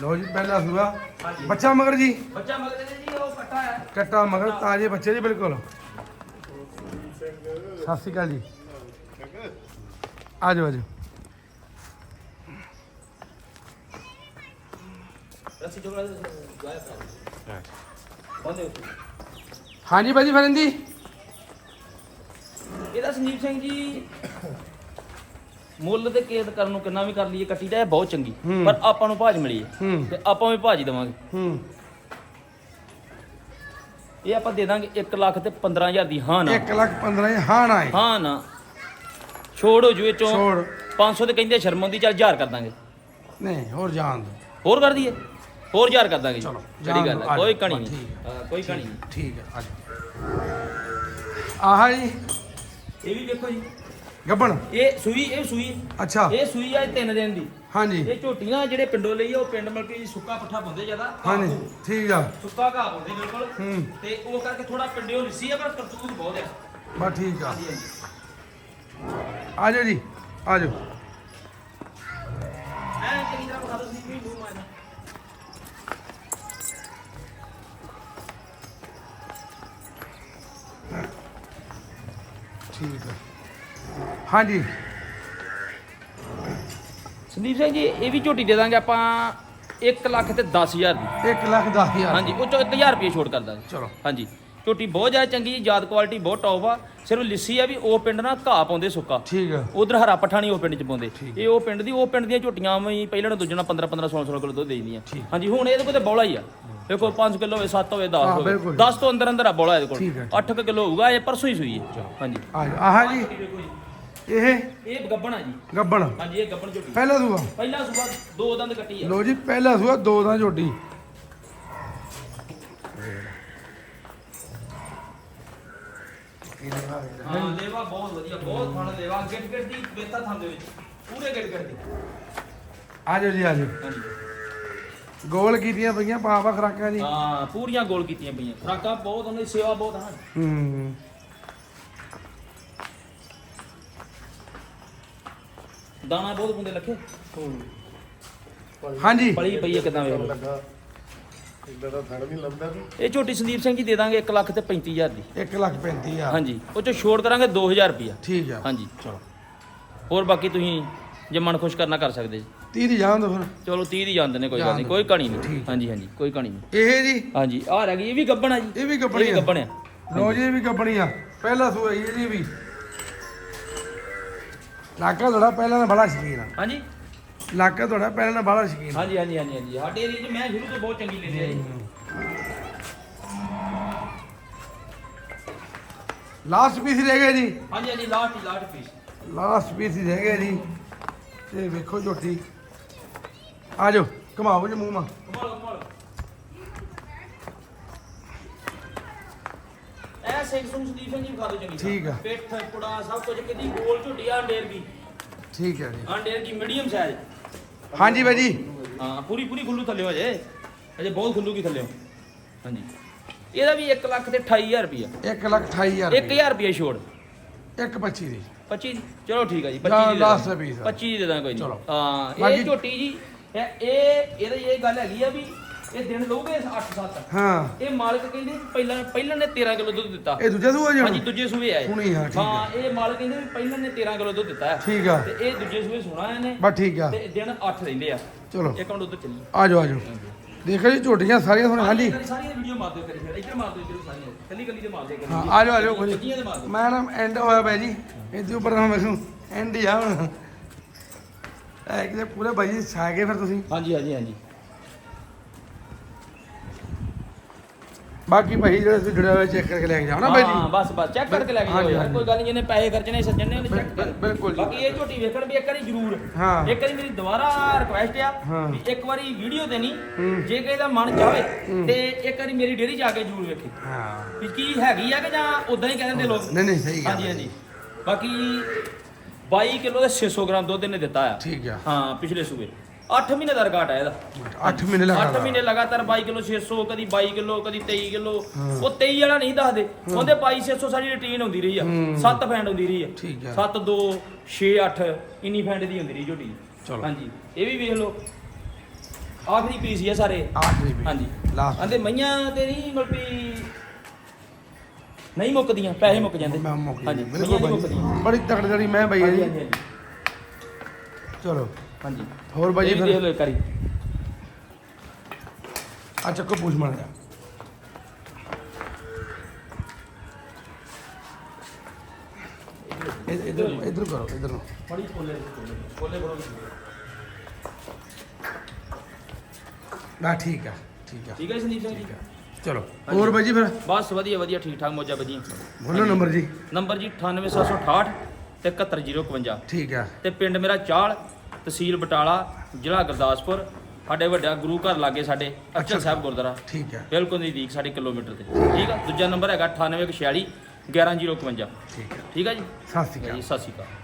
ਲੋ ਜੀ ਪਹਿਲਾ ਸੂਆ। ਹਾਂਜੀ। ਬੱਚਾ ਮਗਰ ਜੀ। ਬੱਚਾ ਮਗਰ ਨੇ ਜੀ ਉਹ ਕੱਟਾ ਹੈ ਕੱਟਾ ਮਗਰ ਤਾਜੇ ਬੱਚੇ ਜੀ ਬਿਲਕੁਲ। ਸਤਿ ਸ਼੍ਰੀ ਅਕਾਲ ਜੀ। ਆ ਜਾਓ ਆ ਜਾਓ। ਰੱਸੀ ਚੋਕੜਾ ਗਾਇਆ ਬੰਦੇ ਹਾਂਜੀ ਬਾਜੀ ਫਰੰਦੀ ਇਹਦਾ ਸੰਜੀਵ ਸਿੰਘ ਜੀ ਮੁੱਲ ਤੇ ਕੇਤ ਕਰਨ ਨੂੰ ਕਿੰਨਾ ਵੀ ਕਰ ਲਈਏ ਕੱਟੀ ਤਾਂ ਇਹ ਬਹੁਤ ਚੰਗੀ। ਹੂੰ। ਪਰ ਆਪਾਂ ਨੂੰ ਭਾਜ ਮਿਲੀ ਹੈ। ਹੂੰ। ਤੇ ਆਪਾਂ ਵੀ ਭਾਜ ਦੇਵਾਂਗੇ। ਹੂੰ। ਇਹ ਆਪਾਂ ਦੇ ਦਾਂਗੇ 1 ਲੱਖ ਤੇ 15000 ਦੀ ਹਾਂ ਨਾ। 1 ਲੱਖ 15 ਹਾਂ ਨਾ ਹੈ ਹਾਂ ਨਾ। ਛੋੜ ਹੋ ਜੂ ਇਹ ਚੋਂ। ਛੋੜ। 500 ਤੇ ਕਹਿੰਦੇ ਸ਼ਰਮੋਂ ਦੀ ਚੱਲ 1000 ਕਰ ਦਾਂਗੇ। ਨਹੀਂ ਹੋਰ ਜਾਣ ਦੋ। ਹੋਰ ਕਰ ਦਈਏ। ਹੋਰ 1000 ਕਰ ਦਾਂਗੇ ਜੀ। ਚਲੋ, ਜਿਹੜੀ ਗੱਲ ਹੈ ਕੋਈ ਕਣੀ ਨਹੀਂ। ਠੀਕ ਹਾਂ, ਕੋਈ ਕਣੀ ਨਹੀਂ। ਠੀਕ ਹੈ ਆ ਜਾਓ। ਆਹ ਜੀ। ਇਹ ਵੀ ਦੇਖੋ ਜੀ। ਗੱਬਣ। ਇਹ ਸੂਈ ਇਹ ਸੂਈ। ਅੱਛਾ। ਇਹ ਸੂਈ ਆ 3 ਦਿਨ ਦੀ। ਹਾਂਜੀ। ਇਹ ਝੋਟੀਆਂ ਜਿਹੜੇ ਪਿੰਡੋਂ ਲਈ ਆ, ਉਹ ਪਿੰਡ ਮਿਲ ਕੇ ਸੁੱਕਾ ਪੱਠਾ ਪਾਉਂਦੇ ਜ਼ਿਆਦਾ। ਹਾਂਜੀ ਠੀਕ ਆ। ਸੁੱਕਾ ਘਾਹ ਪਾਉਂਦੇ ਬਿਲਕੁਲ। ਹੂੰ। ਤੇ ਉਹ ਕਰਕੇ ਥੋੜਾ ਪਿੰਡਿਓ ਲਿੱਸੀ ਆ ਪਰ ਕਰਤੂਤ ਬਹੁਤ ਆ। ਬਸ ਠੀਕ ਆ। ਹਾਂਜੀ ਆ ਜਾਓ ਜੀ ਆ ਜਾਓ। ਐ ਚੰਗੀ ਤਰ੍ਹਾਂ ਬਤਾ ਦੋ ਸੀ ਠੀਕ ਆ। ਹਾਂਜੀ। ਸੰਦੀਪ ਸਿੰਘ ਜੀ ਇਹ ਵੀ ਝੋਟੀ ਦੇ ਦਾਂਗੇ ਆਪਾਂ 1 ਲੱਖ ਤੇ 10000 ਦੀ। 1 ਲੱਖ 10000 ਹਾਂਜੀ ਉਹ ਚੋਂ 1000 ਰੁਪਏ ਛੋੜ ਕਰ ਦਾਂਗੇ। ਚਲੋ। ਹਾਂਜੀ। ਝੋਟੀ ਬਹੁਤ ਜ਼ਿਆਦਾ ਚੰਗੀ ਜਾਤ ਕੁਆਲਿਟੀ ਬਹੁਤ ਟੌਪ ਆ। ਸਿਰਫ ਲਿੱਸੀ ਆ ਵੀ ਉਹ ਪਿੰਡ ਨਾ ਘਾਹ ਪਾਉਂਦੇ ਸੁੱਕਾ। ਠੀਕ ਆ। ਉਧਰ ਹਰਾ ਪੱਠਾ ਨਹੀਂ ਉਹ ਪਿੰਡ ਚ ਪਾਉਂਦੇ। ਇਹ ਉਹ ਪਿੰਡ ਦੀ ਉਹ ਪਿੰਡ ਦੀਆਂ ਝੋਟੀਆਂ ਵੀ ਪਹਿਲਾਂ ਨੂੰ ਦੂਜਣਾ 15 15 16 16 ਕਿਲੋ ਦੁੱਧ ਦੇ ਦਿੰਦੀਆਂ ਠੀਕ। ਹਾਂਜੀ ਹੁਣ ਇਹਦੇ ਕੋਲ ਤੇ ਬੌਲਾ ਹੀ ਆ। ਦੇਖੋ 5 ਕਿਲੋ ਹੋਵੇ 7 ਹੋਵੇ 10 ਹਾਂ, ਹੋਵੇ। ਬਿਲਕੁਲ। 10 ਤੋਂ ਅੰਦਰ ਅੰਦਰ ਆ ਬੌਲਾ ਇਹਦੇ ਠੀਕ ਹੈ, ਕੋਲ 8 ਕਿਲੋ ਹੋਊਗਾ ਇਹ ਪਰਸੋਂ ਹੀ ਸੂਈ ਹੈ। ਹਾਂਜੀ। ਆ ਜਾਓ ਆਹ ਜੀ। ਇਹ? ਇਹ ਗੱਬਣ ਆ ਜੀ। ਗੱਬਣ। ਹਾਂਜੀ ਇਹ ਗੱਬਣ ਝੋਟੀ। ਪਹਿਲਾ ਸੂਆ? ਪਹਿਲਾ ਸੂਬਾ ਦੋ ਦੰਦ ਕੱਟੀ ਆ। ਲੋ ਜੀ ਪਹਿਲਾ ਸੂਆ ਦੋ ਦਾ ਝੋਟੀ। ਹਾਂ ਲੇਵਾ ਬਹੁਤ ਵਧੀਆ ਬਹੁਤ ਫਣ ਲੇਵਾ। ਗਿੱਟ ਗਿੱਟ ਦੀ ਵੇਤਾ ਥਾਂ ਦੇ ਵਿੱਚ। ਪੂਰੇ ਗਿੱਟ ਗਿੱਟ ਦੀ। ਆ ਜਾਓ ਜੀ ਆ ਜਾਓ। ਹਾਂਜੀ। ਗੋਲ ਕੀਤੀਆਂ ਪਈਆਂ ਪਾਪਾ ਖਰਾਕਾਂ ਜੀ। ਹਾਂ ਪੂਰੀਆਂ ਗੋਲ ਕੀਤੀਆਂ ਪਈਆਂ। ਖਰਾਕਾਂ ਬਹੁਤ ਉਹਨਾਂ ਦੀ ਸੇਵਾ ਬਹੁਤ ਹਨ। ਹੂੰ। ਦਾਣਾ ਬਹੁਤ ਪੁੰਦੇ ਲੱਖੇ। ਹਾਂਜੀ। ਪਲੀ ਪਈ ਹੈ ਕਿਦਾਂ ਵੇਖ ਲਓ। ਲੱਗਾ। ਇਦਾਂ ਦਾ ਥੜ ਨਹੀਂ ਲੱਭਦਾ ਵੀ। ਇਹ ਝੋਟੀ ਸੰਦੀਪ ਸਿੰਘ ਜੀ ਦੇ ਦਾਂਗੇ 1 ਲੱਖ ਤੇ 35000 ਦੀ। 1 ਲੱਖ 35000 ਹਾਂਜੀ ਉਹ ਚ ਛੋੜ ਕਰਾਂਗੇ 2000 ਰੁਪਿਆ ਠੀਕ ਆ। ਹਾਂਜੀ। ਚਲੋ। ਹੋਰ ਬਾਕੀ ਤੁਸੀਂ ਜੇ ਮਨ ਖੁਸ਼ ਕਰਨਾ ਕਰ ਸਕਦੇ ਜੀ। 30 ਦੀ ਜਾਣ ਦੋ ਫਿਰ। ਚਲੋ 30 ਦੀ ਜਾਂਦੇ ਨੇ ਕੋਈ ਗੱਲ ਨਹੀਂ ਕੋਈ ਕਹਾਣੀ ਨਹੀਂ। ਹਾਂਜੀ ਹਾਂਜੀ ਕੋਈ ਕਹਾਣੀ ਨਹੀਂ। ਇਹ ਜੀ। ਹਾਂਜੀ ਆਹ ਰਹਿ ਗਈ ਇਹ ਵੀ ਗੱਬਣ ਆ ਜੀ। ਇਹ ਵੀ ਇਹ ਵੀ ਆ। ਗੱਬਣ ਆ। ਲੋ ਜੀ ਇਹ ਵੀ ਕੱਪੜੀ ਆ। ਪਹਿਲਾ ਸੂਆ ਜੀ ਇਹਦੀ ਵੀ। ਲਾਕਾ ਤੁਹਾਡਾ ਪਹਿਲਾਂ ਦਾ ਬੜਾ ਸ਼ਕੀਨ ਆ। ਹਾਂਜੀ। ਲਾਕਾ ਤੁਹਾਡਾ ਪਹਿਲਾਂ ਦਾ ਬੜਾ ਸ਼ਕੀਨ ਆ। ਹਾਂਜੀ ਹਾਂਜੀ ਹਾਂਜੀ ਹਾਂਜੀ। ਸਾਡੇ ਏਰੀਏ 'ਚ ਮੈਂ ਸ਼ੁਰੂ ਤੋਂ ਬਹੁਤ ਚੰਗੀ ਲੈਂਦੀ ਆ ਜੀ ਲਾਸਟ ਪੀਸ ਰਹਿ ਗਿਆ ਜੀ। ਹਾਂਜੀ ਹਾਂਜੀ ਲਾਸਟ ਹੀ ਲਾਸਟ ਪੀਸ। ਲਾਸਟ ਪੀਸ ਰਹਿ ਗਿਆ ਜੀ। ਤੇ ਵੇਖੋ ਝੋਟੀ। ਆ ਜਾਓ ਘਮਾਓ ਜੀ ਮੂੰਹ ਮਾ। ਐ ਸਿੰਘ ਸੁਣ ਸੰਦੀਪ ਸਿੰਘ ਜੀ ਖਾ ਦੋ ਚੰਗੀ ਠੀਕ ਆ। ਪਿੱਠ ਕੁੜਾ ਸਭ ਕੁਝ ਕਿਦੀ ਗੋਲ ਝੁੱਟੀ ਆ ਅੰਡੇਰ ਦੀ। ਠੀਕ ਹੈ ਜੀ। ਅੰਡੇਰ ਦੀ ਮੀਡੀਅਮ ਸਾਈਜ਼ ਹਾਂਜੀ ਬਾਈ ਜੀ। ਹਾਂ ਪੂਰੀ ਪੂਰੀ ਖੁੱਲੂ ਥੱਲੇ ਹੋ ਜੇ ਅਜੇ ਬਹੁਤ ਖੁੱਲੂ ਕੀ ਥੱਲੇ। ਹਾਂਜੀ। ਇਹਦਾ ਵੀ 1 ਲੱਖ ਤੇ 28000 ਰੁਪਿਆ 1 ਲੱਖ 28000 1000 ਰੁਪਿਆ ਛੋੜ। 1 25 ਦੀ। 25 ਚਲੋ ਠੀਕ ਆ ਜੀ ਜਾਂ 25 ਦੀ ਦੇ last ਦਾਂਗੇ। piece ਆ। 25 ਦੀ ਦੇ ਦਾਂ ਕੋਈ ਨਹੀਂ ਚਲੋ। ਹਾਂ ਬਾਕੀ- ਇਹ ਝੋਟੀ ਜੀ ਇਹ ਇਹ ਇਹਦੀ ਇਹ ਗੱਲ ਹੈਗੀ ਆ ਵੀ ਇਹ ਦਿਨ ਲਊਗੇ 8 7 ਹਾਂ। ਇਹ ਮਾਲਕ ਕਹਿੰਦੇ ਵੀ ਪਹਿਲਾਂ ਪਹਿਲਾਂ ਨੇ 13 ਕਿਲੋ ਦੁੱਧ ਦਿੱਤਾ। ਇਹ ਦੂਜਾ ਸੂਆ ਜੀ ਹਾਂਜੀ ਹੁਣ? ਦੂਜੇ ਸੂਏ ਆਏ ਹੁਣੀ ਹਾਂ, ਠੀਕ ਹੈ। ਹਾਂ ਇਹ ਮਾਲਕ ਕਹਿੰਦੇ ਵੀ ਪਹਿਲਾਂ ਨੇ 13 ਕਿਲੋ ਦੁੱਧ ਦਿੱਤਾ। ਹੈ ਠੀਕ ਆ। ਤੇ ਇਹ ਦੂਜੇ ਸੂਏ ਸੋਣਾ ਇਹਨੇ। ਬਸ ਠੀਕ ਆ। ਤੇ ਦਿਨ 8 ਰਹਿੰਦੇ ਆ। ਚਲੋ। ਇੱਕ ਮਿੰਟ ਉਧਰ ਚੱਲੀ ਆ ਜਾਓ ਆ ਜਾਓ। ਦੇਖੋ ਜੀ ਝੋਟੀਆਂ ਸਾਰੀਆਂ ਤੁਹਾਨੂੰ ਹਾਂਜੀ। ਸਾਰੀਆਂ ਵੀਡੀਓ ਮਾਰ ਦਿਓ ਕਰੀ ਫਿਰ। ਇੱਧਰ ਮਾਰ ਦਿਓ ਇੱਧਰ ਸਾਰੀਆਂ। ਕੱਲੀ ਕੱਲੀ ਤੇ ਮਾਰ ਦਿਓ ਕਰੀ ਹਾਂ ਆ ਜਾਓ ਆ ਜਾਓ ਕੋਈ ਕੱਲੀਆਂ ਤੇ ਮਾਰ ਦਿਓ। ਮੈਂ ਨਾ ਐਂਡ ਹੋਇਆ ਪਿਆ ਜੀ। ਇਹਦੇ ਉੱਪਰ ਨਾ ਮੈਨੂੰ ਐਂਡ ਹੀ ਆ ਹੁਣ। ਐ ਕਿਤੇ ਪੂਰੇ ਬਾਈ ਜੀ ਛਾ ਕੇ ਫਿਰ ਤੁਸੀਂ। ਹਾਂਜੀ ਹਾਂਜੀ ਹਾਂਜੀ। ਬਾਕੀ ਭਾਈ ਜਿਹੜੇ ਤੁਸੀਂ ਜੁੜੇ ਹੋਏ ਚੈੱਕ ਕਰਕੇ ਲੈ ਕੇ ਜਾਓ ਨਾ ਬਾਈ ਹਾਂ ਜੀ ਬਸ ਬਸ ਚੈੱਕ ਕਰਕੇ ਲੈ ਕੇ ਜਾਓ ਹਾਂਜੀ, ਯਾਰ ਹਾਂਜੀ। ਕੋਈ ਗੱਲ ਨਹੀਂ ਜਿਹਨੇ ਪੈਸੇ ਖਰਚਣੇ ਸੱਜਣ ਨੇ ਉਹਨੇ ਚੈੱਕ ਬਿਲ- ਕਰ। ਬਿਲਕੁਲ ਜੀ। ਬਾਕੀ ਇਹ ਝੋਟੀ ਵੇਖਣ ਵੀ ਇੱਕ ਵਾਰੀ ਜ਼ਰੂਰ। ਹਾਂ। ਇੱਕ ਵਾਰੀ ਮੇਰੀ ਦੁਬਾਰਾ ਰਿਕੁਐਸਟ ਆ। ਵੀ ਇੱਕ ਵਾਰੀ ਵੀਡੀਓ ਤੇ ਨਹੀਂ। ਜੇ ਕਿਸੇ ਦਾ ਮਨ ਚਾਹੇ ਤੇ ਇੱਕ ਵਾਰੀ ਮੇਰੀ ਡੇਰੀ ਜਾ ਕੇ ਜ਼ਰੂਰ ਵੇਖੇ। ਹਾਂ। ਵੀ ਕੀ ਹੈਗੀ ਆ ਕਿ ਜਾਂ ਉਦਾਂ ਹੀ ਕਹਿੰਦੇ ਲੋਕ? ਨਹੀਂ ਨਹੀਂ ਸਹੀ ਗੱਲ ਹਾਂਜੀ ਹਾਂਜੀ। ਬਾਕੀ 22 ਕਿਲੋ ਦੇ 600 ਗ੍ਰਾਮ ਦੁੱਧ ਇਹਨੇ ਦਿੱਤਾ ਆ। ਠੀਕ ਆ। ਹਾਂ ਪਿਛਲੇ ਸੂਬੇ 8 ਮਹੀਨੇ ਦਾ ਰਿਕਾਰਡ ਆ ਇਹਦਾ। 8 ਮਹੀਨੇ ਲਗਾ 8 ਮਹੀਨੇ ਲਗਾਤਾਰ 22 ਕਿਲੋ 600 ਕਦੀ 22 ਕਿਲੋ ਕਦੀ 23 ਕਿਲੋ। ਉਹ 23 ਵਾਲਾ ਨਹੀਂ ਦੱਸਦੇ। ਉਹਦੇ 22 600 ਸਾਡੀ ਰੁਟੀਨ ਹੁੰਦੀ ਰਹੀ ਆ। ਹੂੰ। 7 ਫੈਂਡ ਹੁੰਦੀ ਰਹੀ ਆ। ਠੀਕ ਆ। 7 2 6 8 ਇੰਨੀ ਫੈਂਡ ਦੀ ਹੁੰਦੀ ਰਹੀ ਝੋਟੀ। ਚਲੋ। ਹਾਂਜੀ। ਇਹ ਵੀ ਵੇਖ ਲਓ। ਆਖਰੀ ਪੀਸ ਹੀ ਆ ਸਾਰੇ। ਆਖਰੀ ਵੀ ਹਾਂਜੀ। ਲਾਸਟ। ਆਂਦੇ ਮਈਆਂ ਤੇ ਨਹੀਂ ਵੀ ਨਹੀਂ ਮੁੱਕਦੀਆਂ ਪੈਸੇ ਮੁੱਕ ਜਾਂਦੇ। ਮੈਂ ਮੁੱਕ। ਹਾਂਜੀ ਬਾਈ ਬੜੀ ਤਕੜੀ ਮੈਂ ਬਾਈ ਹੈ ਹਾਂਜੀ ਜੀ। ਹਾਂਜੀ ਹਾਂਜੀ। ਚਲੋ। ਹਾਂਜੀ। ਹੋਰ ਬਾਈ ਫਿਰ? ਦੇਖ ਲਓ ਇੱਕ ਵਾਰੀ। ਆ ਚੱਕੋ ਪੂਛ ਮਾਰ ਜਾ ਇਧਰ ਇਧਰ ਕਰੋ ਇਧਰ ਨੂੰ। ਬੜੀ ਕੋਲੇ ਕੋਲੇ ਬੜੋ ਨਾ ਠੀਕ ਆ ਠੀਕ ਆ। ਠੀਕ ਹੈ ਸੰਦੀਪ ਸਿੰਘ ਜੀ? ਚਲੋ। ਹੋਰ ਬਾਈ ਜੀ ਫਿਰ? ਬਸ ਵਧੀਆ ਵਧੀਆ ਠੀਕ ਠਾਕ ਮੌਜਾ ਵਧੀਆ। ਬੋਲੋ ਨੰਬਰ ਜੀ। ਨੰਬਰ ਜੀ 98768 ਤੇ 71051 ਠੀਕ ਆ। ਤੇ ਪਿੰਡ ਮੇਰਾ ਚਾਲ ਤਹਿਸੀਲ ਬਟਾਲਾ ਜ਼ਿਲ੍ਹਾ ਗੁਰਦਾਸਪੁਰ। ਸਾਡੇ ਵੱਡਾ ਗੁਰੂ ਘਰ ਲਾਗੇ ਸਾਡੇ ਅਚਲ ਸਾਹਿਬ ਗੁਰਦੁਆਰਾ। ਠੀਕ ਆ। ਬਿਲਕੁਲ ਨਜ਼ਦੀਕ ਸਾਡੇ ਕਿਲੋਮੀਟਰ ਤੇ। ਠੀਕ ਆ? ਦੂਜਾ ਨੰਬਰ ਹੈਗਾ 9846 11051 ਠੀਕ ਆ। ਠੀਕ ਆ ਜੀ? ਸਤਿ ਸ਼੍ਰੀ ਅਕਾਲ। ਜੀ ਸਤਿ ਸ਼੍ਰੀ ਅਕਾਲ।